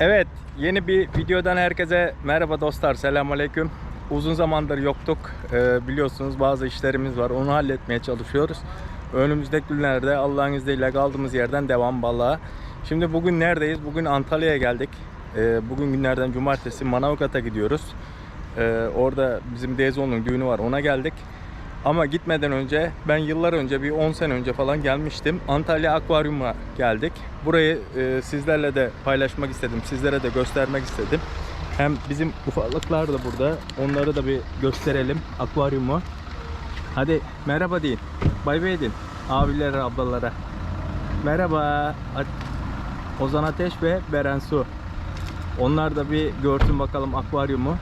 Evet, yeni bir videodan herkese merhaba dostlar, selamünaleyküm. Uzun zamandır yoktuk. Ee, biliyorsunuz bazı işlerimiz var, onu halletmeye çalışıyoruz. Önümüzdeki günlerde Allah'ın izniyle kaldığımız yerden devam balığa. Şimdi bugün neredeyiz? Bugün Antalya'ya geldik. Ee, bugün günlerden cumartesi Manavgat'a gidiyoruz. Ee, orada bizim Dezo'nun düğünü var, ona geldik. Ama gitmeden önce ben yıllar önce bir 10 sene önce falan gelmiştim. Antalya Akvaryum'a geldik. Burayı e, sizlerle de paylaşmak istedim. Sizlere de göstermek istedim. Hem bizim ufaklıklar da burada. Onları da bir gösterelim akvaryumu. Hadi merhaba deyin. Bay bay deyin. Abilere, ablalara. Merhaba. Ozan Ateş ve Beren Su. Onlar da bir görsün bakalım akvaryumu.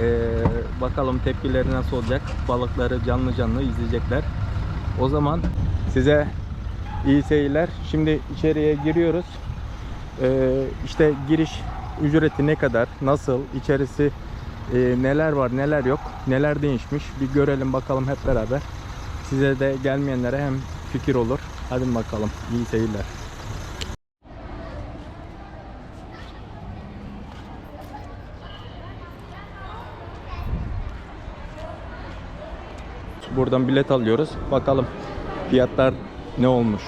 Ee, bakalım tepkileri nasıl olacak. Balıkları canlı canlı izleyecekler. O zaman size iyi seyirler. Şimdi içeriye giriyoruz. Ee, işte giriş ücreti ne kadar, nasıl, içerisi e, neler var, neler yok, neler değişmiş bir görelim bakalım hep beraber. Size de gelmeyenlere hem fikir olur. Hadi bakalım. iyi seyirler. Buradan bilet alıyoruz. Bakalım fiyatlar ne olmuş.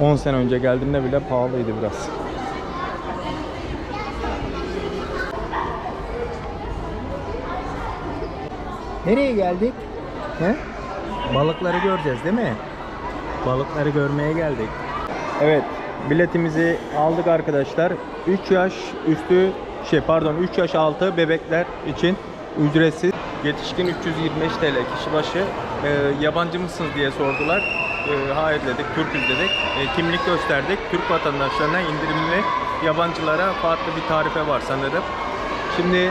10 sene önce geldiğimde bile pahalıydı biraz. Nereye geldik? He? Balıkları göreceğiz değil mi? Balıkları görmeye geldik. Evet, biletimizi aldık arkadaşlar. 3 yaş üstü şey pardon 3 yaş altı bebekler için ücretsiz. Yetişkin 325 TL kişi başı. Ee, yabancı mısınız diye sordular. Ee, hayır dedik, Türk'üz dedik. Ee, kimlik gösterdik. Türk vatandaşlarına indirimli, yabancılara farklı bir tarife var sanırım. Şimdi e,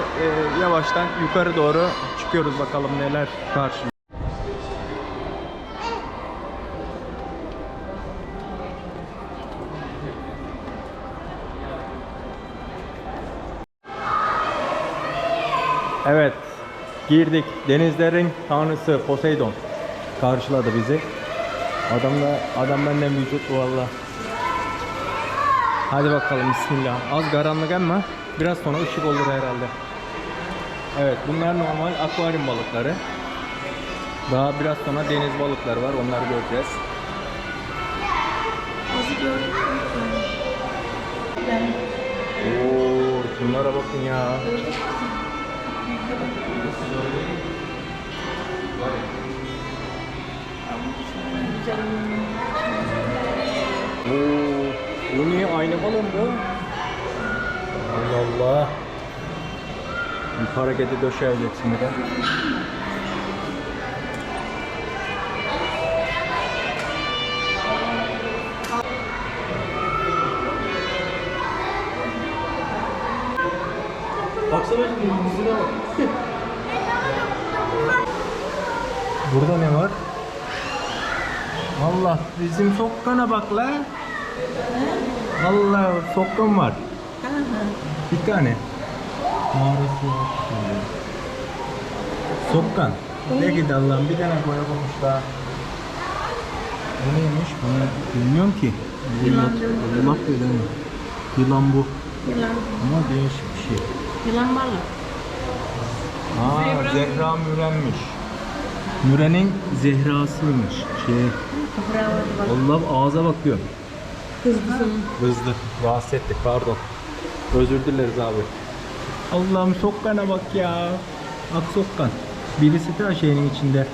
yavaştan yukarı doğru çıkıyoruz bakalım neler karşımızda. Evet, girdik. Denizlerin tanrısı Poseidon karşıladı bizi. Adam da adam benden büyük valla. Hadi bakalım bismillah. Az karanlık ama biraz sonra ışık olur herhalde. Evet, bunlar normal akvaryum balıkları. Daha biraz sonra deniz balıkları var. Onları göreceğiz. Oo, şunlara bakın ya. Oo, bu niye aynı balon bu? Allah Allah. Bir hareketi döşeyeceksin bir de. Baksana şimdi yüzüne bak. Burada ne bizim sokkana bak la. Allah sokkan var. Bir tane. Mağarası var. Sokkan. Ne gidi Allah'ım bir tane boya bulmuşlar. Bu neymiş? Bunu bilmiyorum ki. Yılan. Yılan böyle mi? Yılan bu. Yılan. Ama değişik bir şey. Yılan balık. Aa, Zehra Mürenmiş. Müren'in Zehrasıymış. Şey, Bak. Allah ağza bakıyor. Kızdım. Hızlı. Rahatsız ettik pardon. Özür dileriz abi. Allah'ım sokkana bak ya. Ak sokkan. Birisi de şeyin içinde.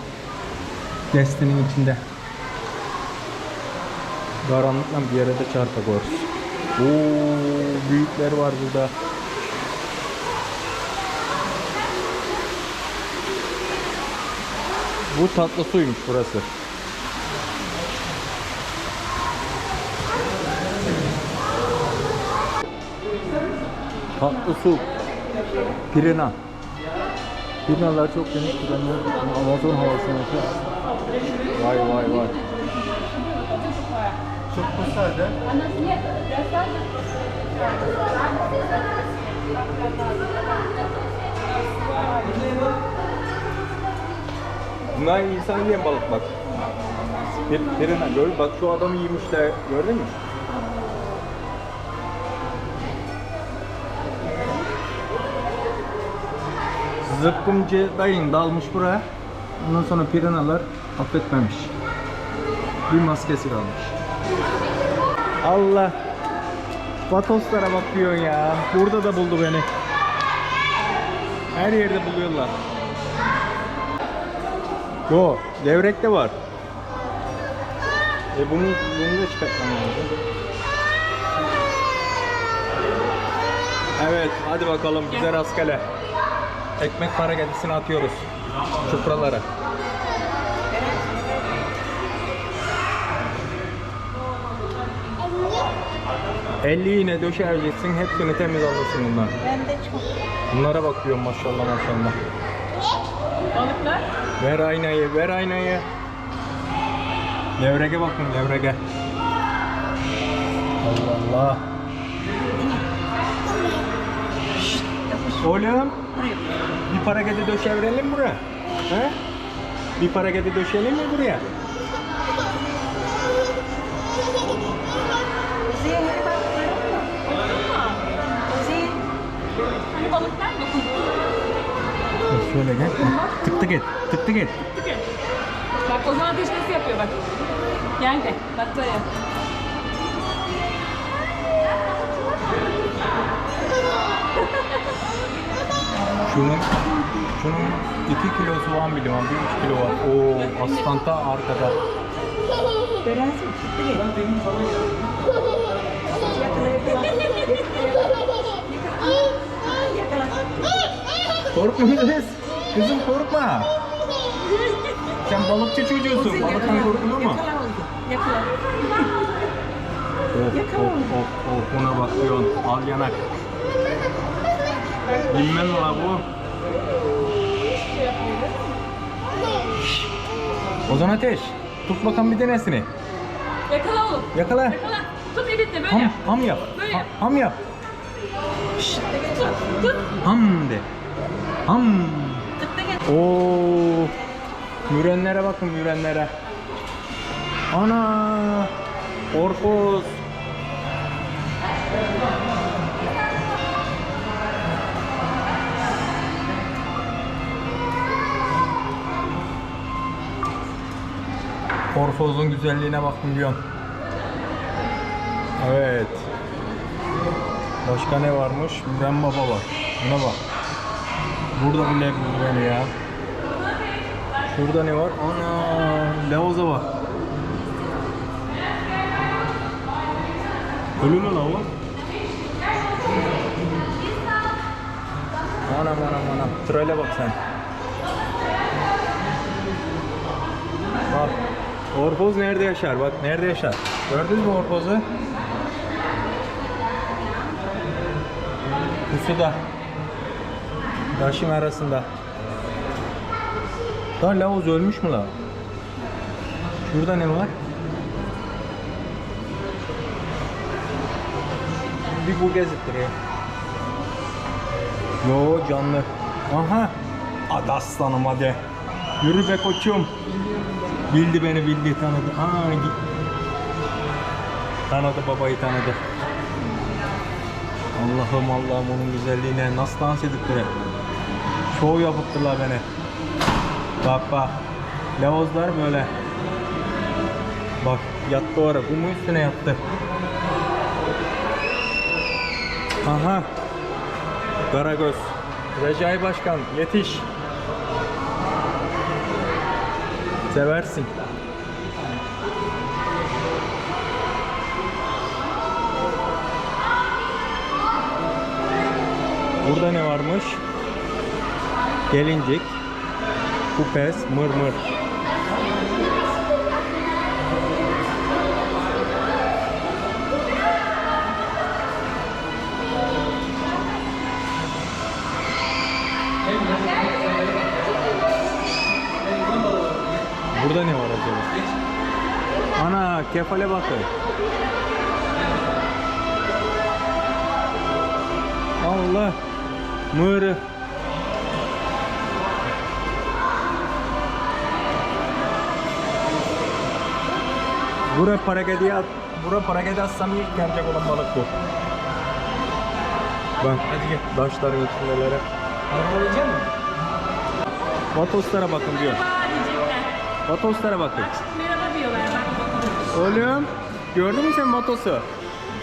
Destenin içinde. Karanlıkla bir yere de çarpıyoruz. Oo, büyükler var burada. Bu tatlı suymuş burası. Tatlı su. Pirina. Pirinalar çok geniş piranlar. Amazon havasına Vay vay vay. Çok müsaade. Bunlar insan yiyen balık bak. Bir, pirina gör bak şu adamı yemişler gördün mü? Zıkkımcı dayın dalmış buraya. Ondan sonra piranalar affetmemiş. Bir maskesi kalmış. Allah. Vatoslara bakıyor ya. Burada da buldu beni. Her yerde buluyorlar. Yo, levrek de var. E bunu, bunu da çıkartmam lazım. Evet, hadi bakalım bize rastgele. Ekmek para gedisini atıyoruz. Çupralara. Elli yine döşereceksin, hepsini temiz alırsın bundan. Ben de çok. Bunlara bakıyorum maşallah maşallah. Balıklar? Ver aynayı, ver aynayı. Levrege bakın, levrege. Allah Allah. Oğlum, bir para gedi döşeverelim buraya. He? Bir para gedi döşeyelim mi buraya? Kuzey hadi bak. Kuzey. Hani balıklar mı? Şöyle gel. Tık tık et, tık tık et. Bak o zaman ateş nasıl yapıyor bak. Gel de bak böyle. Şunun, şunun 2 kilosu var bilim, 1 kilo var. Oo, aslanta arkada. Öğrensin. Korkma kız. Kızım korkma. Sen balıkçı çocuğusun. Balıktan korkulur mu? Yakala. Of of of of buna bakıyorsun. Al yanak. Bilmem la bu. Ozan Ateş. Tut bakalım bir denesini. Yakala oğlum. Yakala. Yakala. Tut elitle böyle Ham, yap. ham yap. Böyle Ha- yap. ham yap. Tut. Tut. Ham de. Ham. Oo. Mürenlere bakın mürenlere. Ana. Orkoz. Orfoz'un güzelliğine bakın diyorsun. Evet. Başka ne varmış? Müren Baba var. Buna bak. Burada bile beni ya. Şurada ne var? Ana, Leoza var. Ölü mü la o? Anam anam anam. Trale bak sen. Orpoz nerede yaşar? Bak nerede yaşar? Gördünüz mü orpozu? Pusuda. Taşın arasında. Da Lavuz ölmüş mü la? Şurada ne var? Bir bu gezittiriyor. Yo canlı. Aha. Hadi aslanım hadi. Yürü be koçum. Bildi beni bildi tanıdı. Aa. Tanıdı babayı tanıdı. Allah'ım Allah'ım onun güzelliğine nasıl dans edip duruyor. Şov yapıttılar beni. Bak bak. Lavozlar böyle. Bak yattı oraya. Kumun üstüne yattı. Aha. Karagöz. Recai Başkan yetiş. Seversin. Burada ne varmış? Gelincik, kupes, mırmır. Burada ne var acaba? Ana kefale bakın. Allah. Mığırı. Bura parakedi at. Bura parakedi atsam ilk gelecek olan balık bu. Bak. Hadi gel. Taşların içindelere. Araba mısın? Vatoslara bakın diyor. Vatoslara bakın. Merhaba diyorlar. Oğlum gördün mü sen Vatos'u?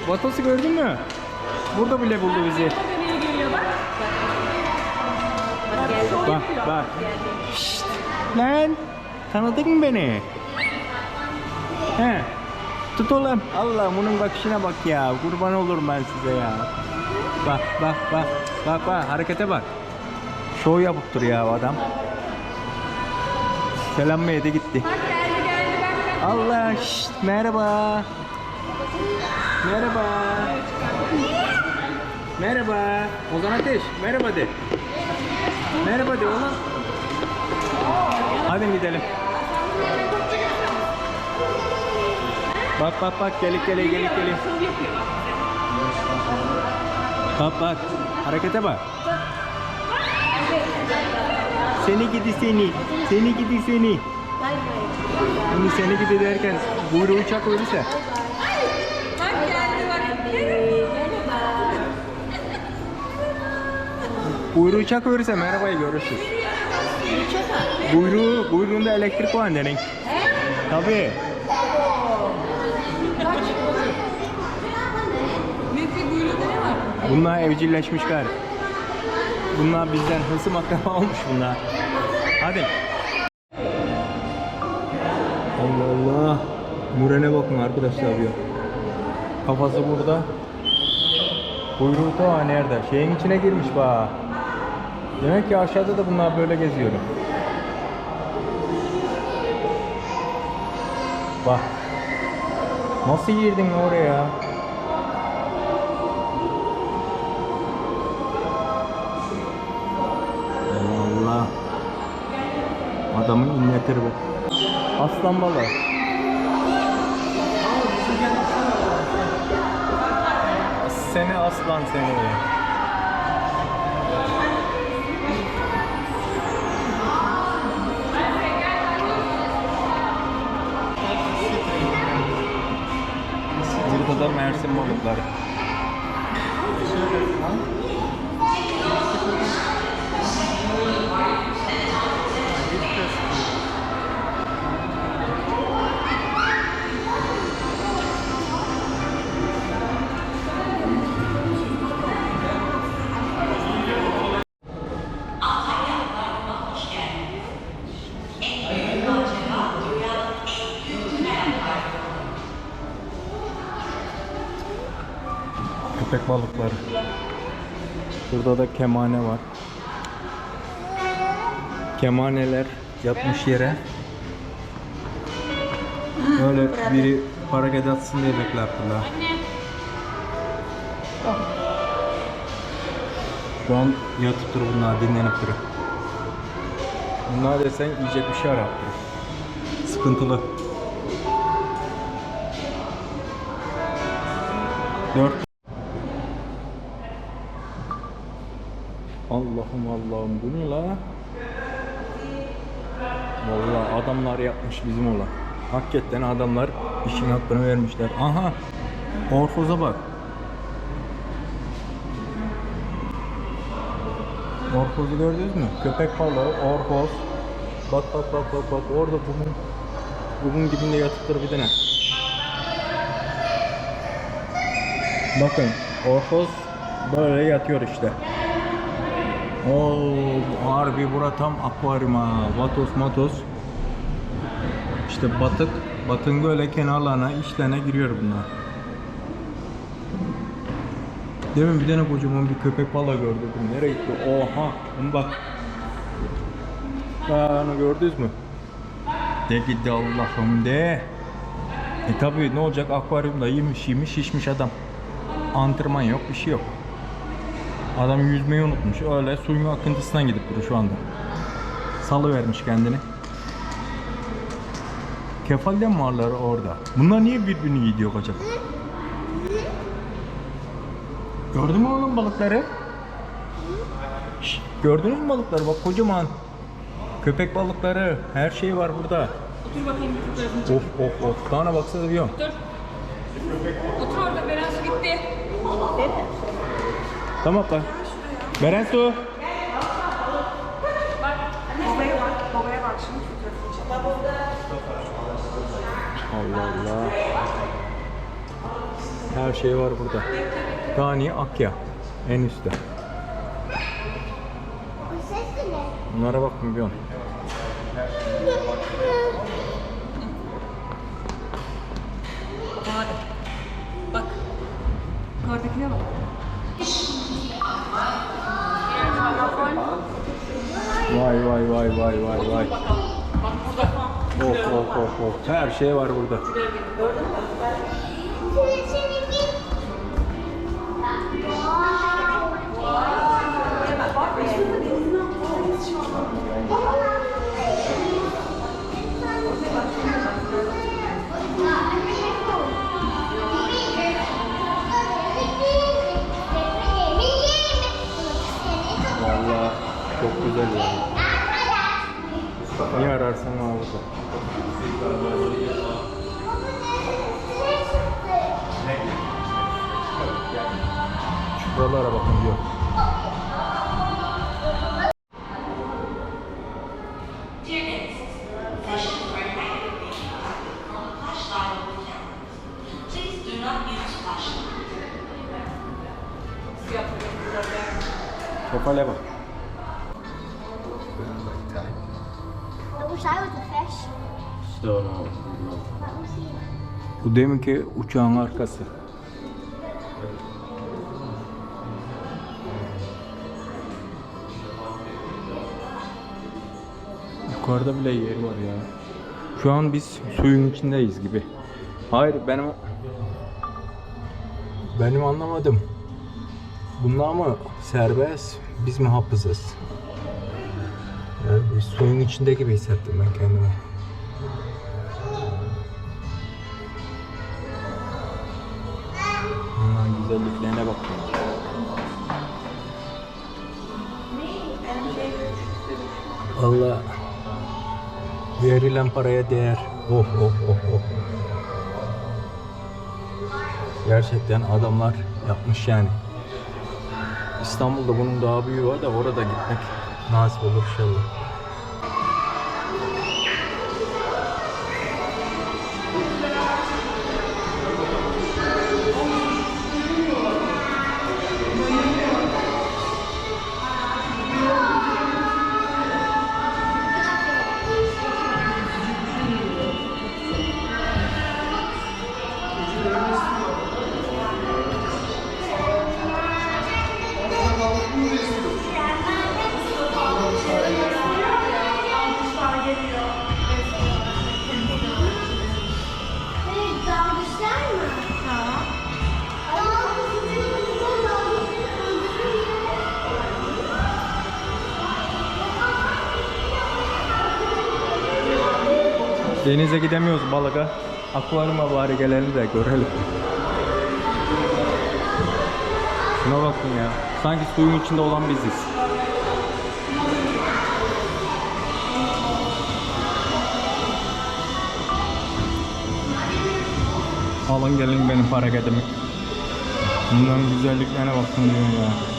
Vatos'u gördün mü? Burada bile buldu bizi. Bak. Bak. Şşt. Lan tanıdın mı beni? He. Tut oğlum. Allah bunun bakışına bak ya. Kurban olurum ben size ya. Bak bak bak. Bak bak harekete bak. Şov yapıp duruyor ya adam. Selam verdi gitti. Bak geldi geldi bak bak. Allah şşt, merhaba. Merhaba. Merhaba. Ozan Ateş merhaba de. Merhaba de oğlum. Hadi gidelim. Bak bak bak gelik gelik gelik gelik. Bak bak. Harekete bak. Seni gidi seni. Seni gidi seni. Şimdi seni gidi derken buyruğu çak öyleyse. Bak geldi bak. Buyruğu çak öyleyse merhabayı görürsün. Buyruğu, buyruğunda elektrik var derin. Tabii. Bunlar evcilleşmiş gari. Bunlar bizden hısım akraba olmuş bunlar. Hadi. Allah Allah. Murene bakın arkadaşlar diyor. Kafası burada. Kuyruğu da nerede? Şeyin içine girmiş bak. Demek ki aşağıda da bunlar böyle geziyor. Bak. Nasıl girdin oraya? İnletir bu. Aslan balığı. Seni aslan seni. Burada da Mersin balıkları. Burada da kemane var. Kemaneler yatmış yere. Öyle biri hareket atsın diye beklettiler. Şu an yatıp duruyor bunlar dinlenip duruyor. Bunlar desen yiyecek bir şey duruyor. Sıkıntılı. Dört Allah'ım Allah'ım bu ne la? Vallahi adamlar yapmış bizim olan. Hakikaten adamlar işin hakkını vermişler. Aha! Orfoza bak. Orfozu gördünüz mü? Köpek balığı, orfoz. Bak bak bak bak bak orada bunun bunun dibinde duruyor bir tane. Bakın orfoz böyle yatıyor işte. Oo, harbi bura tam akvaryum ha. Vatos matos. İşte batık. Batın böyle kenarlarına, içlerine giriyor bunlar. Demin bir tane kocaman bir köpek balığı gördüm. Nereye gitti? Oha! Bunu bak. Aa, onu gördünüz mü? De gitti Allah'ım de. E tabi ne olacak akvaryumda yemiş yemiş şişmiş adam. Antrenman yok bir şey yok. Adam yüzmeyi unutmuş. Öyle suyun akıntısından gidip duruyor şu anda. Salı vermiş kendini. Kefalden varlar orada. Bunlar niye birbirini gidiyor acaba? Gördün mü oğlum balıkları? Şşt, gördünüz mü balıkları? Bak kocaman. Köpek balıkları. Her şey var burada. Otur bakayım bir fotoğrafını çek. Of of of. Tane baksana diyor. Otur. Otur orada Beren su gitti. Tamam bak. Beren su. Bak. Allah Allah. Her şey var burada. Gani Akya. En üstte. O ses de ne? Bunlara bak milyon. Hadi. Bak. Yukarıdakine bak. Vay vay vay vay vay vay. Of of of of. Her şey var burada. Vallahi çok güzel yani. Niye ararsan burada. Şuralara bakın diyor. Kefale bak. Bu deminki uçağın arkası. Yukarıda bile yer var ya. Şu an biz suyun içindeyiz gibi. Hayır benim benim anlamadım. Bunlar mı serbest, biz mi hapızız? Yani suyun içinde gibi hissettim ben kendimi. Bunların güzelliklerine bak. Allah verilen paraya değer. Oh oh oh oh. Gerçekten adamlar yapmış yani. İstanbul'da bunun daha büyüğü var da orada gitmek nasip olur inşallah. Denize gidemiyoruz balığa. Akvaryuma bari gelelim de görelim. Şuna bakın ya. Sanki suyun içinde olan biziz. Alın gelin benim para kedimi. Bunların güzelliklerine bakın diyorum ya.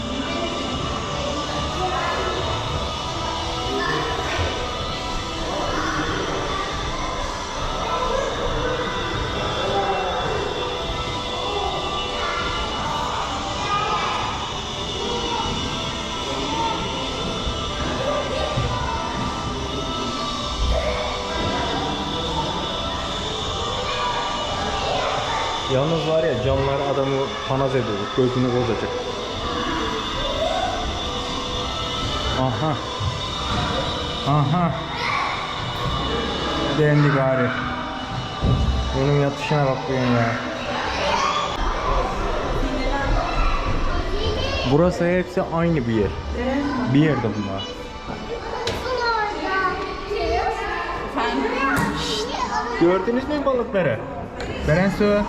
Panaz ediyor. Gözünü bozacak. Aha. Aha. Dendi gari. Bunun yatışına bak benim ya. Burası hepsi aynı bir yer. Bir yerde bunlar. Gördünüz mü balıkları? Berensu,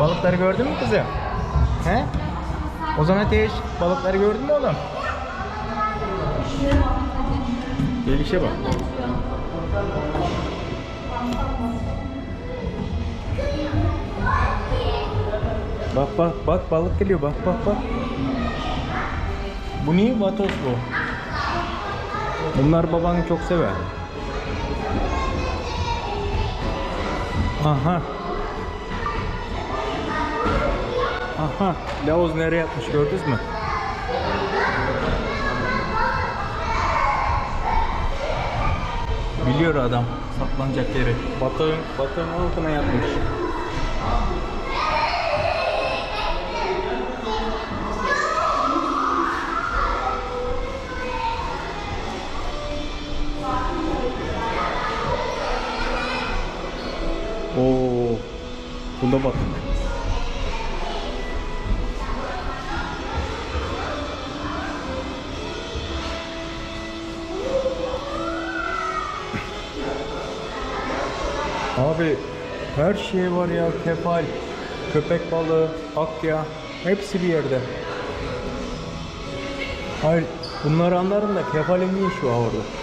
balıkları gördün mü kızım? He? Ozan Ateş balıkları gördün mü oğlum? Gelişe bak. Bak bak bak balık geliyor bak bak bak. Bu niye vatos bu? Bunlar babanı çok sever. Aha. Aha. Lavuz nereye yatmış gördünüz mü? Biliyor adam saklanacak yeri. Batığın, batığın altına yatmış. Oo. Bunda batık. Abi her şey var ya kefal, köpek balığı, akya hepsi bir yerde. Hayır bunları anlarım da kefalin ne işi var orada?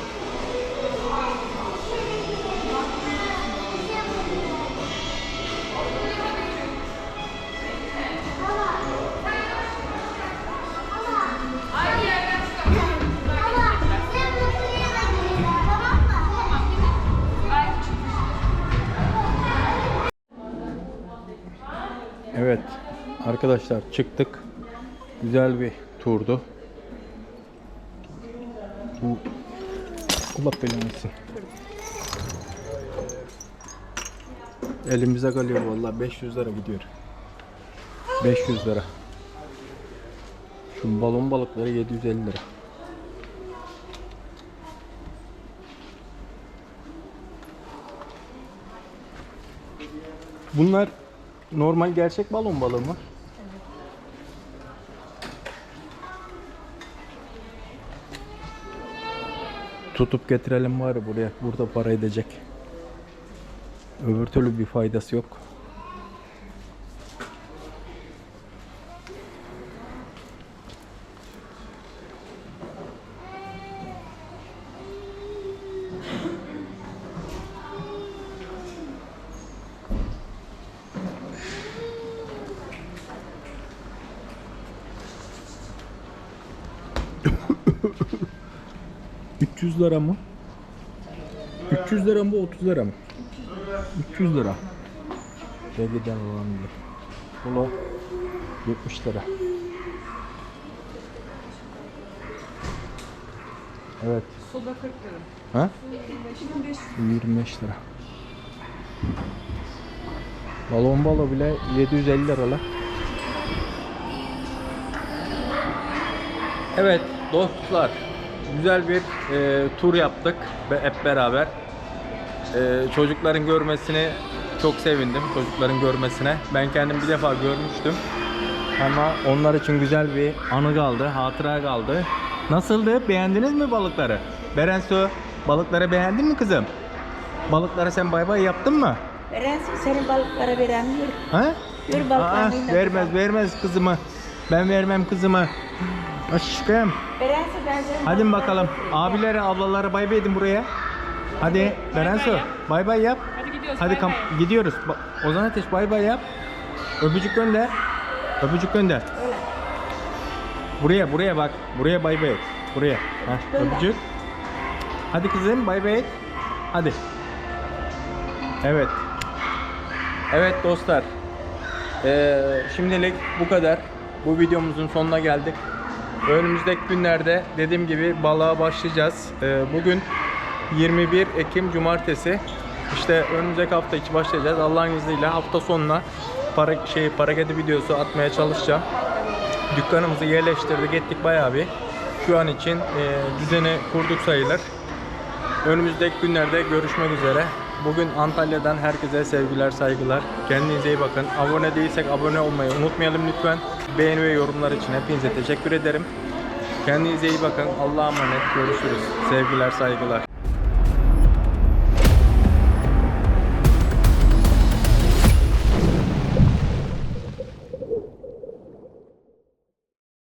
Arkadaşlar çıktık. Güzel bir turdu. Bu Allah belanı Elimize kalıyor vallahi 500 lira gidiyor. 500 lira. Şu balon balıkları 750 lira. Bunlar normal gerçek balon balığı mı? Tutup getirelim var buraya. Burada para edecek. Öbür türlü bir faydası yok. ...300 lira mı? 300 lira mı 30 lira mı? 300 lira. Regiden olan bir. Bunu 70 lira. Evet. Soda 40 lira. Ha? 25 25 lira. Balon balı bile 750 lira la. Evet dostlar güzel bir e, tur yaptık hep beraber. E, çocukların görmesini çok sevindim çocukların görmesine. Ben kendim bir defa görmüştüm. Ama onlar için güzel bir anı kaldı, hatıra kaldı. Nasıldı? Beğendiniz mi balıkları? Berensu, balıkları beğendin mi kızım? Balıklara sen bay bay yaptın mı? Veren senin balıklara veremiyor. Ha? Ver Aa, balıklarını. vermez vermez kızımı. Ben vermem kızımı. Aşkım. Ben senin Hadi bakalım. Abilere, ablalara bay bay edin buraya. Hadi Berensu bay bay yap. Hadi gidiyoruz. Hadi bay bay. gidiyoruz. Ba- Ozan Ateş bay bay yap. Öpücük gönder. Öpücük gönder. Öyle. Buraya buraya bak. Buraya bay bay et. Buraya. Gönder. öpücük. Hadi kızım bay bay et. Hadi. Evet. Evet dostlar. Ee, şimdilik bu kadar. Bu videomuzun sonuna geldik. Önümüzdeki günlerde dediğim gibi balığa başlayacağız. Ee, bugün 21 Ekim Cumartesi. İşte önümüzdeki hafta içi başlayacağız. Allah'ın izniyle hafta sonuna para şey paraketi videosu atmaya çalışacağım. Dükkanımızı yerleştirdik ettik bayağı bir. Şu an için e, düzeni kurduk sayılır. Önümüzdeki günlerde görüşmek üzere. Bugün Antalya'dan herkese sevgiler, saygılar. Kendinize iyi bakın. Abone değilsek abone olmayı unutmayalım lütfen. Beğeni ve yorumlar için hepinize teşekkür ederim. Kendinize iyi bakın. Allah'a emanet. Görüşürüz. Sevgiler, saygılar.